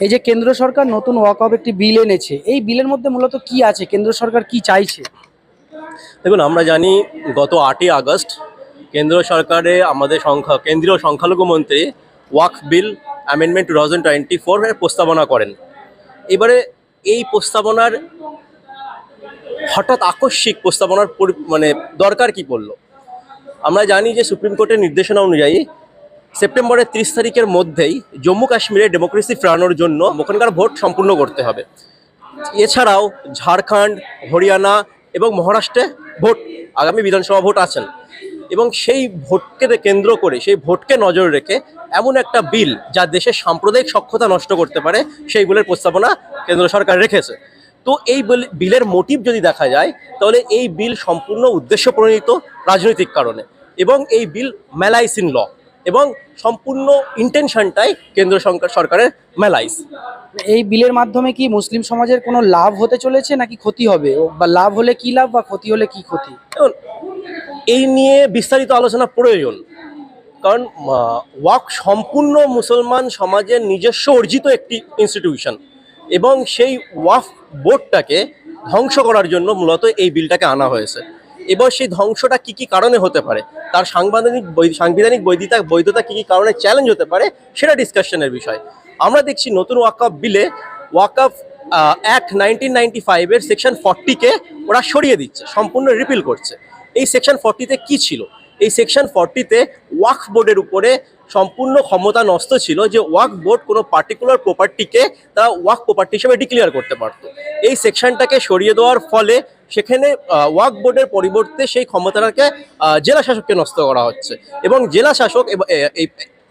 এই যে কেন্দ্র সরকার নতুন ওয়াকফ একটি বিল এনেছে, এই বিলের মধ্যে মূলত কি আছে? কেন্দ্র সরকার কি চাইছে? দেখুন, আমরা জানি গত আটই আগস্ট কেন্দ্র সরকারে আমাদের সংখ্যা, কেন্দ্রীয় সংখ্যালঘু মন্ত্রী waqf bill amendment two thousand twenty four প্রস্তাবনা করেন। এবারে এই প্রস্তাবনার হঠাৎ আকস্মিক প্রস্তাবনার পরি- মানে দরকার কি পড়ল? আমরা জানি যে সুপ্রিম কোর্টের নির্দেশনা অনুযায়ী সেপ্টেম্বরের ত্রিশ তারিখের মধ্যেই জম্মু কাশ্মীরে ডেমোক্রেসি ফেরানোর জন্য ওখানকার ভোট সম্পূর্ণ করতে হবে। এছাড়াও ঝাড়খণ্ড, হরিয়ানা এবং মহারাষ্ট্রে ভোট, আগামী বিধানসভা ভোট আছেন। এবং সেই ভোটকে কেন্দ্র করে, সেই ভোটকে নজর রেখে এমন একটা বিল যা দেশের সাম্প্রদায়িক সক্ষতা নষ্ট করতে পারে, সেই বিলের প্রস্তাবনা কেন্দ্র সরকার রেখেছে। তো এই বিল- বিলের মোটিভ যদি দেখা যায়, তাহলে এই বিল সম্পূর্ণ উদ্দেশ্য প্রণীত রাজনৈতিক কারণে। এবং এই বিল ম্যালাইসিন ল এবং সম্পূর্ণ ইন্টেনশনটাই কেন্দ্র সরকার- সরকারের ম্যালাইস এই বিলের মাধ্যমে কি মুসলিম সমাজের কোনো লাভ হতে চলেছে নাকি ক্ষতি হবে? বা লাভ হলে কি লাভ বা ক্ষতি হলে কি ক্ষতি? এই নিয়ে বিস্তারিত আলোচনা প্রয়োজন। কারণ ওয়াক সম্পূর্ণ মুসলমান সমাজের নিজস্ব অর্জিত একটি ইনস্টিটিউশন এবং সেই ওয়াফ বোর্ডটাকে ধ্বংস করার জন্য মূলত এই বিলটাকে আনা হয়েছে। এবার সেই ধ্বংসটা কি কি কারণে হতে পারে? তার সাংবিধানিক সাংবিধানিক বৈধতা বৈধতা কি কি কারণে চ্যালেঞ্জ হতে পারে সেটা ডিসকাশনের বিষয়। আমরা দেখছি নতুন ওয়াকআপ বিলে ওয়াকআপ অ্যাক্ট নাইনটিন নাইনটি ফাইভের সেকশন ফর্টিকে ওরা সরিয়ে দিচ্ছে, সম্পূর্ণ রিপিল করছে। এই সেকশন ফর্টিতে কি ছিল? এই সেকশন ফর্টিতে ওয়াকফ বোর্ডের উপরে সম্পূর্ণ ক্ষমতা নষ্ট ছিল যে ওয়াক বোর্ড কোনো পার্টিকুলার প্রপার্টিকে তারা ওয়াক প্রপার্টি হিসেবে ডিক্লেয়ার করতে পারতো। এই সেকশনটাকে সরিয়ে দেওয়ার ফলে সেখানে ওয়াক বোর্ডের পরিবর্তে সেই ক্ষমতাটাকে জেলা শাসককে নষ্ট করা হচ্ছে। এবং জেলা শাসক এই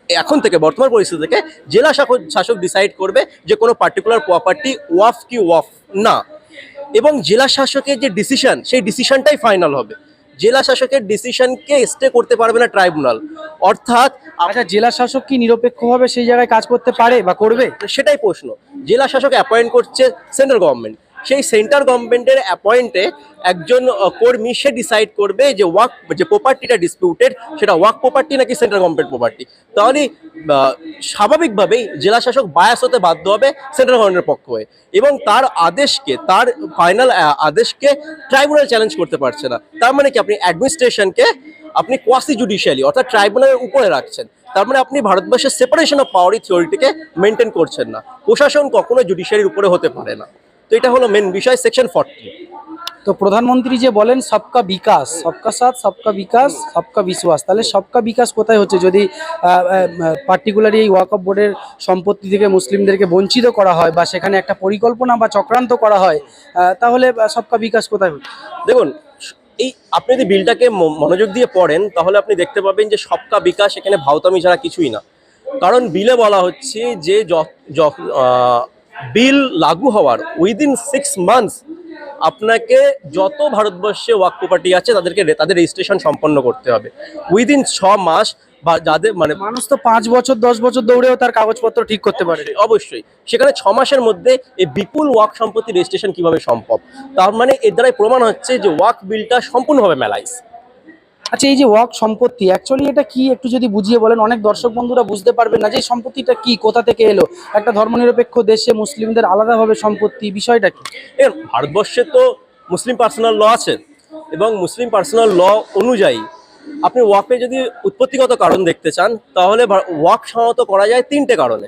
এখন থেকে বর্তমান পরিস্থিতি থেকে জেলা শাসক শাসক ডিসাইড করবে যে কোনো পার্টিকুলার প্রপার্টি ওয়াফ কি ওয়াফ না। এবং জেলা শাসকের যে ডিসিশন সেই ডিসিশনটাই ফাইনাল হবে। জেলা শাসকের ডিসিশনকে স্টে করতে পারবে না ট্রাইব্যুনাল অর্থাৎ আচ্ছা জেলা শাসক কি নিরপেক্ষভাবে সেই জায়গায় কাজ করতে পারে বা করবে? সেটাই প্রশ্ন। জেলা শাসক অ্যাপয়েন্ট করছে সেন্ট্রাল গভর্নমেন্ট সেই সেন্ট্রাল গভর্নমেন্টের অ্যাপয়েন্টে একজন কর্মী সে ডিসাইড করবে যে ওয়াক যে প্রপার্টিটা ডিসপিউটেড সেটা ওয়াক প্রপার্টি নাকি সেন্ট্রাল গভর্নমেন্ট প্রপার্টি তাহলে স্বাভাবিকভাবেই জেলা শাসক বায়াস হতে বাধ্য হবে সেন্ট্রাল গভর্নমেন্টের পক্ষ হয়ে এবং তার আদেশকে, তার ফাইনাল আদেশকে ট্রাইব্যুনাল চ্যালেঞ্জ করতে পারছে না। তার মানে কি? আপনি অ্যাডমিনিস্ট্রেশনকে আপনি কোয়াসি জুডিশিয়ালি অর্থাৎ ট্রাইব্যুনালের উপরে রাখছেন। তার মানে আপনি ভারতবর্ষের সেপারেশন অফ পাওয়ারি থিওরিটিকে মেনটেন করছেন না। প্রশাসন কখনো জুডিশিয়ারির উপরে হতে পারে না। তো এটা হলো মেন বিষয় সেকশন ফর্টি তো প্রধানমন্ত্রী যে বলেন সবকা বিকাশ সবকা সাথ সবকা বিকাশ সবকা বিশ্বাস। তাহলে সবকা বিকাশ কোথায় হচ্ছে? যদি পার্টিকুলারলি এই ওয়াকফ বোর্ডের সম্পত্তি থেকে মুসলিমদেরকে বঞ্চিত করা হয় বা সেখানে একটা পরিকল্পনা বা চক্রান্ত করা হয় তাহলে সবকা বিকাশ কোথায় হচ্ছে? দেখুন এই আপনি যদি বিলটাকে মনোযোগ দিয়ে পড়েন তাহলে আপনি দেখতে পাবেন যে সবকা বিকাশ এখানে ভাওতামি ছাড়া কিছুই না। কারণ বিলে বলা হচ্ছে যে বিল লাগু হওয়ার উইদিন সিক্স মান্থস আপনাকে যত ভারতবর্ষে ওয়াক প্রপার্টি আছে তাদেরকে তাদের রেজিস্ট্রেশন সম্পন্ন করতে হবে। উইদিন ছ মাস বা যাদের মানে মানুষ তো পাঁচ বছর দশ বছর দৌড়েও তার কাগজপত্র ঠিক করতে পারে। অবশ্যই, সেখানে ছ মাসের মধ্যে এই বিপুল ওয়াক সম্পত্তি রেজিস্ট্রেশন কীভাবে সম্ভব? তার মানে এর দ্বারাই প্রমাণ হচ্ছে যে ওয়াক বিলটা সম্পূর্ণভাবে মেলাইস আচ্ছা এই যে ওয়াক সম্পত্তি অ্যাকচুয়ালি এটা কি? একটু যদি বুঝিয়ে বলেন, অনেক দর্শক বন্ধুরা বুঝতে পারবেন না যে সম্পত্তিটা কি, কোথা থেকে এলো? একটা ধর্মনিরপেক্ষ দেশে মুসলিমদের আলাদাভাবে সম্পত্তি, বিষয়টা কি? এর ভারতবর্ষে তো মুসলিম পার্সোনাল ল আছে এবং মুসলিম পার্সোনাল ল অনুযায়ী আপনি ওয়াকে যদি উৎপত্তিগত কারণ দেখতে চান, তাহলে ওয়াক সাধারণত করা যায় তিনটে কারণে।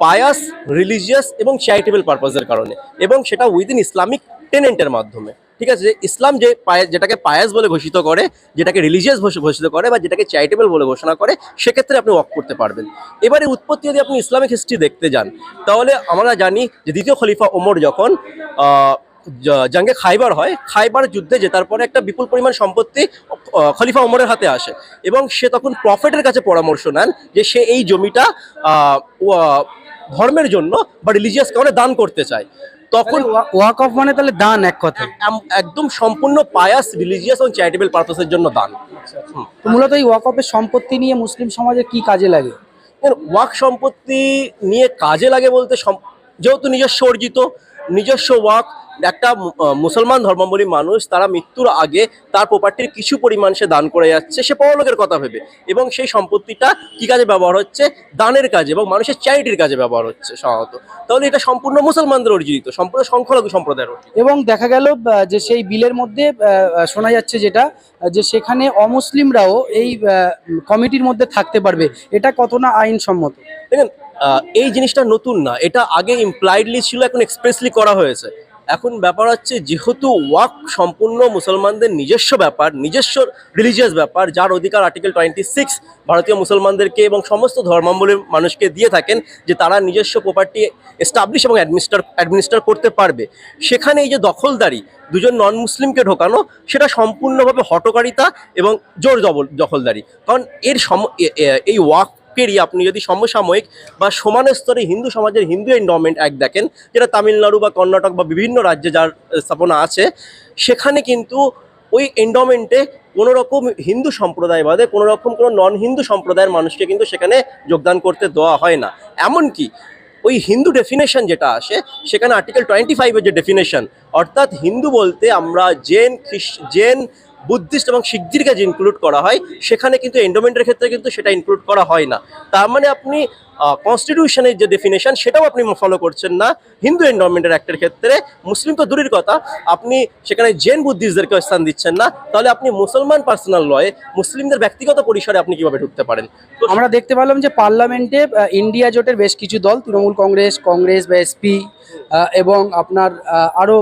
পায়াস রিলিজিয়াস এবং চ্যারিটেবল পারপাসের কারণে এবং সেটা উইদিন ইসলামিক টেনেন্টের মাধ্যমে। ঠিক আছে? যে ইসলাম যে পায়া- যেটাকে পায়াস বলে ঘোষিত করে, যেটাকে রিলিজিয়াস ঘোষিত করে বা যেটাকে চ্যারিটেবল বলে ঘোষণা করে, সেক্ষেত্রে আপনি ওয়াক করতে পারবেন। এবারে উৎপত্তি যদি আপনি ইসলামিক হিস্ট্রি দেখতে যান, তাহলে আমরা জানি যে দ্বিতীয় খলিফা ওমর যখন জাঙ্গে খাইবার হয়, খাইবার যুদ্ধে জেতার পরে একটা বিপুল পরিমাণ সম্পত্তি খলিফা ওমরের হাতে আসে এবং সে তখন প্রফেটের কাছে পরামর্শ নেন যে সে এই জমিটা ধর্মের জন্য বা রিলিজিয়াস কারণে দান করতে চায়। তখন ওয়াক অফ মানে তাহলে দান এক কথা একদম সম্পূর্ণ পায়াস রিলিজিয়াস এবং চ্যারিটেবল পারপাসের জন্য দান। হুম। তো মূলত এই ওয়াক অফের সম্পত্তি নিয়ে মুসলিম সমাজে কি কাজে লাগে? ওয়াক সম্পত্তি নিয়ে কাজে লাগে বলতে যেহেতু নিজস্ব অর্জিত নিজস্ব ওয়াক একটা মুসলমান ধর্মাবলী মানুষ তারা মৃত্যুর আগে তার প্রপার্টির কিছু পরিমাণ সে দান করে যাচ্ছে সে পরলোকের কথা ভেবে। এবং সেই সম্পত্তিটা কি কাজে ব্যবহার হচ্ছে? দানের কাজে এবং মানুষের চ্যারিটির কাজে ব্যবহার হচ্ছে সাধারণত। তাহলে এটা সম্পূর্ণ মুসলমানদের অর্জিত সম্পূর্ণ সংখ্যালঘু সম্প্রদায়ের এবং দেখা গেল যে সেই বিলের মধ্যে শোনা যাচ্ছে যেটা যে সেখানে অমুসলিমরাও এই কমিটির মধ্যে থাকতে পারবে। এটা কত না আইনসম্মত? দেখেন এই জিনিসটা নতুন না। এটা আগে ইমপ্লাইডলি ছিল এখন এক্সপ্রেসলি করা হয়েছে। এখন ব্যাপার হচ্ছে, যেহেতু ওয়াক সম্পূর্ণ মুসলমানদের নিজস্ব ব্যাপার, নিজস্ব রিলিজিয়াস ব্যাপার, যার অধিকার আর্টিকেল টোয়েন্টি সিক্স ভারতীয় মুসলমানদেরকে এবং সমস্ত ধর্মাবলী মানুষকে দিয়ে থাকেন, যে তারা নিজস্ব প্রপার্টি এস্টাবলিশ এবং অ্যাডমিনিস্টার অ্যাডমিনিস্টার করতে পারবে। সেখানে এই যে দখলদারি, দুজন নন মুসলিমকে ঢোকানো, সেটা সম্পূর্ণভাবে হটকারিতা এবং জোর জবল দখলদারি কারণ এর সম, এ- এ- ওয়াককেরই আপনি যদি সমসাময়িক বা সমান স্তরে হিন্দু সমাজের হিন্দু এন্ডাওমেন্ট এক দেখেন, যেটা তামিলনাড়ু বা কর্ণাটক বা বিভিন্ন রাজ্যে যার স্থাপনা আছে, সেখানে কিন্তু ওই এন্ডাওমেন্টে কোনো রকম হিন্দু সম্প্রদায় বাদে কোনো রকম কোনো নন হিন্দু সম্প্রদায়ের মানুষকে কিন্তু সেখানে যোগদান করতে দেওয়া হয় না। এমনকি ওই হিন্দু ডেফিনেশন যেটা আসে, সেখানে আর্টিকেল টোয়েন্টি ফাইভের যে ডেফিনেশন অর্থাৎ হিন্দু বলতে আমরা জেন জেন বুদ্ধিস্ট এবং শিখদেরকে যে ইনক্লুড করা হয়, সেখানে কিন্তু এন্ডোমেন্টের ক্ষেত্রে কিন্তু সেটা ইনক্লুড করা হয় না। তার মানে আপনি কনস্টিটিউশনের যে ডেফিনেশন সেটাও আপনি ফলো করছেন না হিন্দু এন্ডোমেন্টের অ্যাক্টের ক্ষেত্রে। মুসলিম তো দূরের কথা, আপনি সেখানে জেন বুদ্ধিস্টদেরকে স্থান দিচ্ছেন না। তাহলে আপনি মুসলমান পার্সোনাল লয়ে মুসলিমদের ব্যক্তিগত পরিসরে আপনি কীভাবে ঢুকতে পারেন? তো আমরা দেখতে পেলাম যে পার্লামেন্টে ইন্ডিয়া জোটের বেশ কিছু দল, তৃণমূল কংগ্রেস কংগ্রেস বা এসপি এবং আপনার আরও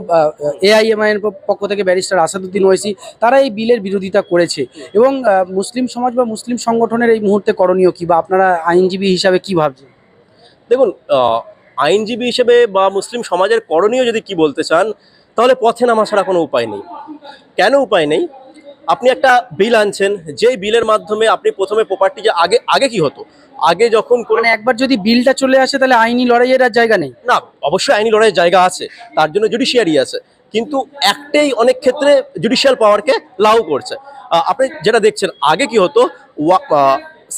এআইএমআই এর পক্ষ থেকে ব্যারিস্টার আসাদুদ্দিন ওয়েসি, তারা এই বিলের বিরোধিতা করেছে। এবং মুসলিম সমাজ বা মুসলিম সংগঠনের এই মুহূর্তে করণীয় কি বা আপনারা আইনজীবী হিসাবে কি ভাবছেন? দেখুন আইনজীবী হিসেবে বা মুসলিম সমাজের করণীয় যদি কি বলতে চান তাহলে পথে নামা ছাড়া কোনো উপায় নেই। কেন উপায় নেই? আপনি একটা বিল আনছেন যেই বিলের মাধ্যমে আপনি প্রথমে প্রপার্টি যে আগে আগে কি হতো? আগে যখন কোনো মানে একবার যদি বিলটা চলে আসে তাহলে আইনি লড়াইয়ের আর জায়গা নেই? না অবশ্যই আইনি লড়াইয়ের জায়গা আছে। তার জন্য জুডিশিয়ারি আছে। কিন্তু একটাই অনেক ক্ষেত্রে জুডিশিয়াল পাওয়ারকে লাউ করছে। আপনি যেটা দেখছেন, আগে কি হতো?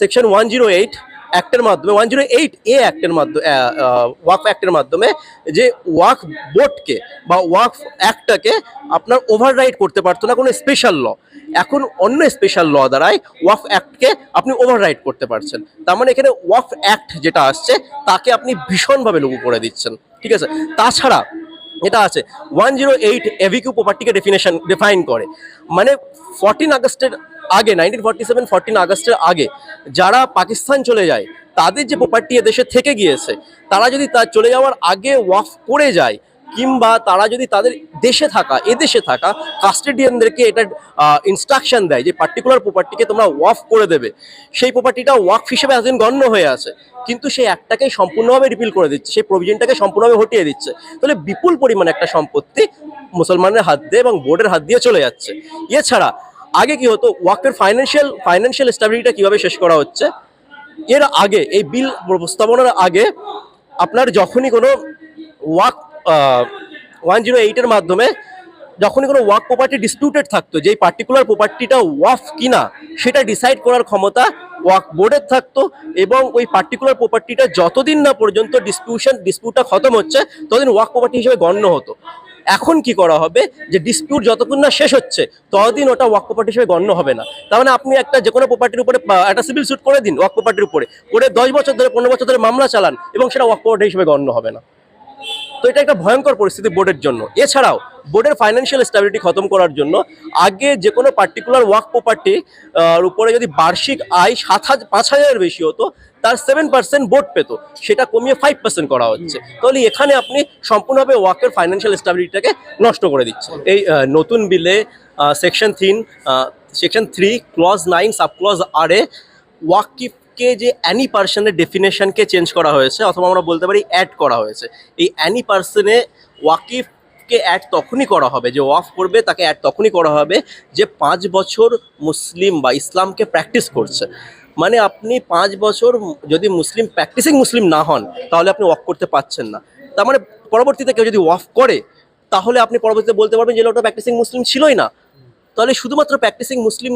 সেকশন ওয়ান জিরো এইট অ্যাক্টের মাধ্যমে ওয়ান জিরো এইট এ অ্যাক্টের মাধ্যমে ওয়াক অ্যাক্টের মাধ্যমে যে ওয়াক বোর্ডকে বা ওয়াক অ্যাক্টটাকে আপনার ওভাররাইড করতে পারতো না কোনো স্পেশাল ল এখন অন্য স্পেশাল ল দ্বারাই ওয়াক অ্যাক্টকে আপনি ওভাররাইড করতে পারছেন। তার মানে এখানে ওয়াক অ্যাক্ট যেটা আসছে, তাকে আপনি ভীষণভাবে লাগু করে দিচ্ছেন। ঠিক আছে? তাছাড়া এটা আছে। ওয়ান জিরো এইট এভিকিউ প্রপার্টিকে ডেফিনেশন ডিফাইন করে। মানে ফর্টিন আগস্টের আগে নাইনটিন ফর্টি সেভেন ফর্টিন আগস্টের আগে যারা পাকিস্তান চলে যায়, তাদের যে প্রপার্টি দেশে থেকে গিয়েছে, তারা যদি তার চলে যাওয়ার আগে ওয়াফ করে যায় কিংবা তারা যদি তাদের দেশে থাকা, এদেশে থাকা কাস্টেডিয়ানদেরকে এটা ইনস্ট্রাকশন দেয় যে পার্টিকুলার প্রপার্টিকে তোমরা ওয়াফ করে দেবে। সেই প্রপার্টিটা ওয়াকফ হিসেবে এতদিন গণ্য হয়ে আছে। কিন্তু সেই একটাকে সম্পূর্ণভাবে রিপিল করে দিচ্ছে, সেই প্রভিশনটাকে সম্পূর্ণভাবে হটিয়ে দিচ্ছে। তাহলে বিপুল পরিমাণে একটা সম্পত্তি মুসলমানের হাত দিয়ে এবং বোর্ডের হাত দিয়ে চলে যাচ্ছে। এছাড়া, আগে কি হতো, ওয়াকের ফাইন্যান্সিয়াল ফাইন্যান্সিয়াল স্ট্যাবিলিটিটা কীভাবে শেষ করা হচ্ছে? এর আগে, এই বিল প্রস্তাবনার আগে আপনার যখনই কোনো ওয়াক ওয়ান জিরো এইটের মাধ্যমে যখনই কোনো ওয়াক প্রপার্টি ডিসপিউটেড থাকতো, যেই পার্টিকুলার প্রপার্টিটা ওয়াফ কিনা, সেটা ডিসাইড করার ক্ষমতা ওয়াক বোর্ডের থাকতো এবং ওই পার্টিকুলার প্রপার্টিটা যতদিন না পর্যন্ত ডিসপিউশন ডিসপিউটটা খতম হচ্ছে, ততদিন ওয়াক প্রপার্টি হিসেবে গণ্য হতো। এখন কি করা হবে? যে ডিসপিউট যতক্ষণ না শেষ হচ্ছে, ততদিন ওটা ওয়াক প্রপার্টি হিসেবে গণ্য হবে না। তার মানে আপনি একটা যে কোনো প্রপার্টির উপরে একটা সিভিল সুট করে দিন ওয়াক প্রপার্টির উপরে, করে দশ বছর ধরে, পনেরো বছর ধরে মামলা চালান এবং সেটা ওয়াক প্রপার্টি হিসেবে গণ্য হবে না। তো এটা একটা ভয়ঙ্কর পরিস্থিতি বোর্ডের জন্য। এছাড়াও বোর্ডের ফাইন্যান্সিয়াল স্ট্যাবিলিটি খতম করার জন্য আগে যে কোনো পার্টিকুলার ওয়ার্ক প্রপার্টি উপরে যদি বার্ষিক আয় সাত হাজার পাঁচ হাজারের বেশি হতো, তার সেভেন পার্সেন্ট বোর্ড পেত। সেটা কমিয়ে ফাইভ পার্সেন্ট করা হচ্ছে। তাহলে এখানে আপনি সম্পূর্ণভাবে ওয়ার্কের ফাইন্যান্সিয়াল স্ট্যাবিলিটিটাকে নষ্ট করে দিচ্ছেন। এই নতুন বিলে section three section three clause nine sub clause আর এ ওয়াকিফকে যে অ্যানি পার্সনের ডেফিনেশনকে চেঞ্জ করা হয়েছে, অথবা আমরা বলতে পারি অ্যাড করা হয়েছে। এই অ্যানি পার্সনে ওয়াকিফকে অ্যাড তখনই করা হবে, যে ওয়াফ করবে তাকে অ্যাড তখনই করা হবে, যে পাঁচ বছর মুসলিম বা ইসলামকে প্র্যাকটিস করছে। মানে আপনি পাঁচ বছর যদি মুসলিম প্র্যাকটিসিং মুসলিম না হন, তাহলে আপনি ওয়াক করতে পারছেন না। তার মানে পরবর্তীতে কেউ যদি ওয়াফ করে, তাহলে আপনি পরবর্তীতে বলতে পারবেন যে লোকটা প্র্যাকটিসিং মুসলিম ছিলই না। তাহলে শুধুমাত্র প্র্যাকটিসিং মুসলিম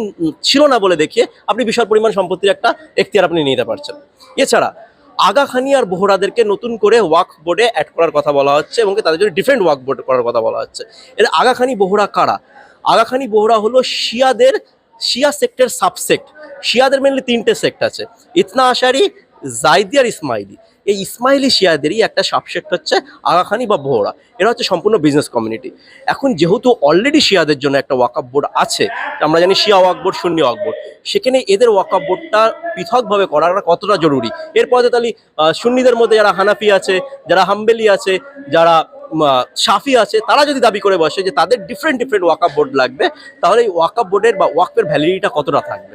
ছিল না বলে দেখিয়ে আপনি বিশাল পরিমাণ সম্পত্তির একটা এখতিয়ার আপনি নিতে পারছেন। এছাড়া আগাখানি আর বোহরাদেরকে নতুন করে ওয়াক বোর্ডে অ্যাড করার কথা বলা হচ্ছে এবং তাদের জন্য ডিফারেন্ট ওয়াক বোর্ড করার কথা বলা হচ্ছে। এর আগাখানি বোহরা কারা? আগাখানি বোহরা হলো শিয়াদের, শিয়া সেক্টের সাবসেক্ট শিয়াদের মেনলি তিনটে সেক্ট আছে, ইতনা আশারি, জাইদি আর ইসমাইলি। এই ইসমাইলি শিয়াদেরই একটা সাবসেক্ট হচ্ছে আগাখানি বা বোহরা। এরা হচ্ছে সম্পূর্ণ বিজনেস কমিউনিটি এখন যেহেতু অলরেডি শিয়াদের জন্য একটা ওয়াকআপ বোর্ড আছে আমরা জানি শিয়া ওয়াক বোর্ড শূন্য ওয়াক বোর্ড সেখানে এদের ওয়াকআপ বোর্ডটা পৃথকভাবে করাটা কতটা জরুরি? এরপরে তাহলে সুন্নিদের মধ্যে যারা হানাফি আছে, যারা হাম্বেলি আছে, যারা সাফি আছে, তারা যদি দাবি করে বসে যে তাদের ডিফারেন্ট ডিফারেন্ট ওয়াকআপ বোর্ড লাগবে, তাহলে এই ওয়াকআপ বোর্ডের বা ওয়াকফের ভ্যালিডিটা কতটা থাকবে?